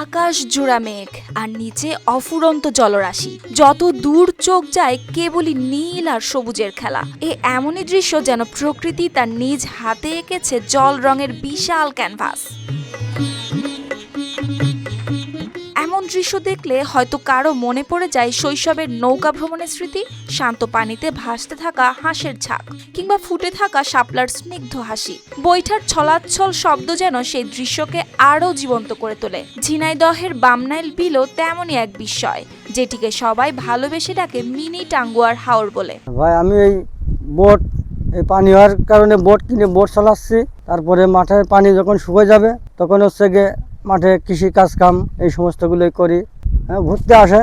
আকাশ জোড়া মেঘ আর নিচে অফুরন্ত জলরাশি। যত দূর চোখ যায় কেবলই নীল আর সবুজের খেলা। এ এমনই দৃশ্য যেন প্রকৃতি তার নিজ হাতে এঁকেছে জল রঙের বিশাল ক্যানভাস। এমন দৃশ্য দেখলে হয়তো কারও মনে পড়ে যায় শৈশবের নৌকা ভ্রমণের স্মৃতি, শান্ত পানিতে ভাসতে থাকা হাঁসের ঝাঁক, কিংবা ফুটে থাকা শাপলার স্নিগ্ধ হাসি। বৈঠার ছলাচ্ছল শব্দ যেন সেই দৃশ্যকে আরও জীবন্ত করে তোলে। ঝিনাইদহের বামনাইল বিলও তেমনই এক বিস্ময়, যেটিকে সবাই ভালোবেসে ডাকে মিনি টাঙ্গুয়ার হাওর বলে। ভাই, আমি এই বোট, এই পানি হওয়ার কারণে বোট কিনে বোট চালাচ্ছি। তারপরে মাঠের পানি যখন শুকিয়ে যাবে, তখন হচ্ছে গিয়ে মাঠে কৃষি কাজ কাম এই সমস্তগুলোই করি হ্যাঁ, ঘুরতে আসে।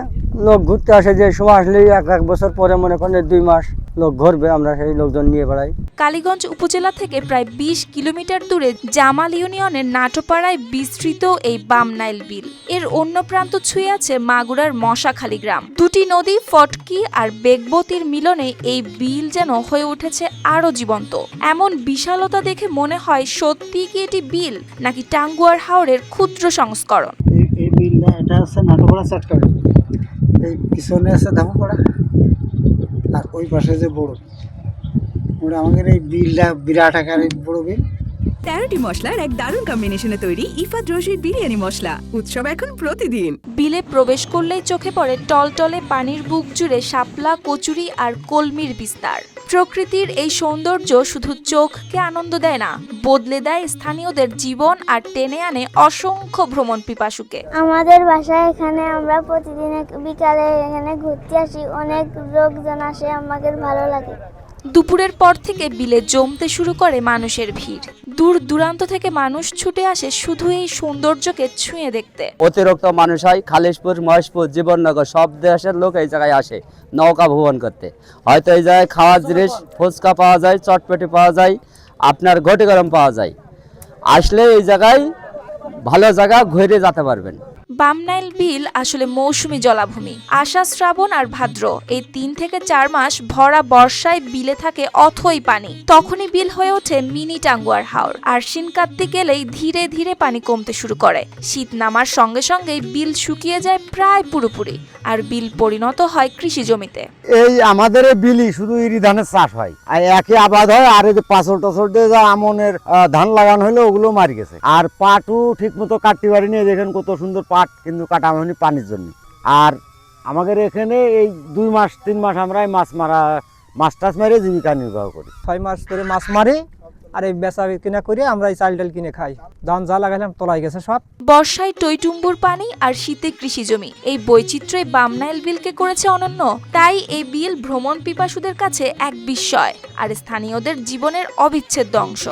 লোক ঘুরতে আসে যে সময় আসলেই এক এক বছর পরে মনে করেন দুই মাস লোক ঘুরবে আমরা সেই লোকজন নিয়ে বেড়াই। কালীগঞ্জ উপজেলা থেকে প্রায় ২০ কিলোমিটার দূরে জামাল ইউনিয়নের নাটোপাড়ায় বিস্তৃত এই বামনাইল বিল। এর অন্য প্রান্ত ছুঁয়ে আছে মাগুরার মশাখালী গ্রাম। দুটি নদী ফটকি আর বেগবতির মিলনে এই বিল যেন হয়ে উঠেছে আরও জীবন্ত। এমন বিশালতা দেখে মনে হয় সত্যি কি এটি বিল নাকি টাঙ্গুয়ার হাওরের ক্ষুদ্র সংস্করণ? এই বিলটা এটা হচ্ছে চটকাবে এই পিছনে আছে পড়া আর ওই পাশে যে বড়। ওটা আমাদের এই বিলটা বিরাট আকারের বড় বিল। তেরোটি মশলার এক দারুণ কম্বিনেশনে তৈরি ইফাত রশির বিরিয়ানি মশলা উৎসব এখন প্রতিদিন। বিলে প্রবেশ করলেই চোখে পড়ে টলটলে পানির বুক জুড়ে শাপলা কচুরি আর কলমির বিস্তার। প্রকৃতির এই সৌন্দর্য শুধু চোখকে আনন্দ দেয় না, বদলে দেয় স্থানীয়দের জীবন আর টেনে আনে অসংখ্য ভ্রমণ পিপাসুকে। আমাদের বাসায় এখানে আমরা প্রতিদিন বিকালে এখানে ঘুরতে আসি, অনেক লোকজন আসে, আমাদের ভালো লাগে। দুপুরের পর থেকে বিলে জমতে শুরু করে মানুষের ভিড়। দূর দূরান্ত থেকে মানুষ ছুটে আসে শুধু এই সৌন্দর্যকে ছুঁয়ে দেখতে। অতিরিক্ত মানুষ হয়, খালিশপুর, মহেশপুর, জীবননগর, সব দেশের লোক এই জায়গায় আসে নৌকা ভ্রমণ করতে। হয়তো এই জায়গায় খাওয়ার জিনিস, ফুচকা পাওয়া যায়, চটপটি পাওয়া যায়, আপনার ঘটি গরম পাওয়া যায়। আসলে এই জায়গায় ভালো জায়গা ঘুরে যেতে পারবেন। বামনাইল বিল আসলে মৌসুমী জলাভূমি। আষাঢ়, শ্রাবণ আর ভাদ্র, এই তিন থেকে চার মাস ভরা বর্ষায় বিলে থাকে অথই পানি। তখনই বিল হয়ে ওঠে মিনি টাঙ্গুয়ার হাওর আশ্বিন কার্তিক এলেই ধীরে ধীরে পানি কমতে শুরু করে। শীত নামার সঙ্গে সঙ্গে বিল শুকিয়ে যায় প্রায় পুরোপুরি, আর বিল পরিণত হয় কৃষি জমিতে। এই আমাদের বিলি শুধু ইরি ধানের চাষ হয়। আর একই আবাদ হয়, আর এই যে পাঁচল টসল দিয়ে যা আমনের ধান লাগানো হলো ওগুলো মারি গেছে। আর পাটু ঠিক মতো কাটতে পারিনি, দেখেন কত সুন্দর পাট কিন্তু কাটা হয়নি পানির জন্য। আর আমাদের এখানে এই দুই মাস তিন মাস আমরা এই মাছ মারা মাছ টাছ মেরে জীবিকা নির্বাহ করি। ছয় মাস ধরে মাছ মারি আর এই বেচা কিনা করে আমরা এই চাল ডাল কিনে খাই। ধান যা লাগাইলাম তোলাই গেছে সব। বর্ষায় টইটুম্বুর পানি আর শীতে কৃষি জমি। এই বৈচিত্র্যই বামনাইল বিলকে করেছে অনন্য। তাই এই বিল ভ্রমণ পিপাসুদের কাছে এক বিস্ময় আর স্থানীয়দের জীবনের অবিচ্ছেদ্য অংশ।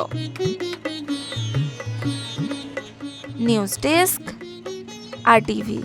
নিউজ ডেস্ক আর টিভি